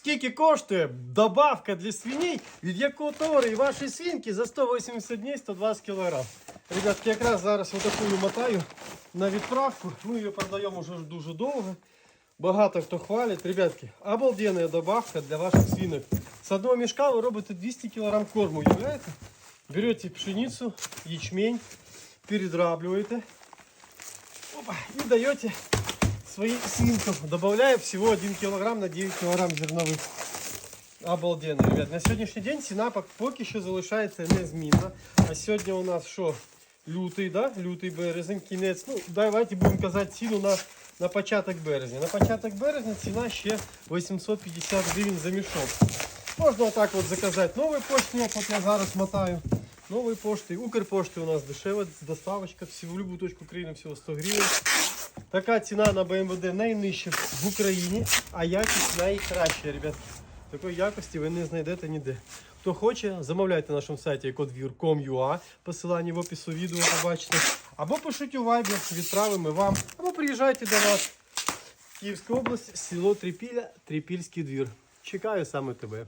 Скільки коштує добавка для свиней, від якого товару і ваші свинки за 180 днів 120 кг. Ребятки, якраз зараз отаку мотаю на відправку. Ми її продаємо вже дуже довго. Багато хто хвалить. Ребятки, обалденная добавка для ваших свинок. С одного мешка вы робите 200 кг корму, уявляете? Берете пшеницу, ячмень, передрабливаете опа, и даете своим свинкам, добавляя всего 1 кг на 9 кг зерновых. Обалденно, ребят. На сьогоднішній день ціна пок- поки що залишається незмінна. А сьогодні у нас що? Лютий, да? Лютий березень, кінець. Ну, давайте будемо казати ціну на, на початок березня. На початок березня ціна ще 850 гривень за мішок. Можна отак от заказати новий пошті, як от я зараз мотаю. Нової пошти. Укрпошти у нас дешева доставочка. Всі в будь-яку точку країни всього 100 гривень. Така ціна на БМВД найнижча в Україні, а якість найкраща, ребят. Такої якості ви не знайдете ніде. Хто хоче, замовляйте на нашому сайті codvir.com.ua, посилання в опису відео побачите. Або пишіть у Viber, відправимо вам, або приїжджайте до нас. Київська область, село Трипіля, Трипільський двір. Чекаю саме тебе.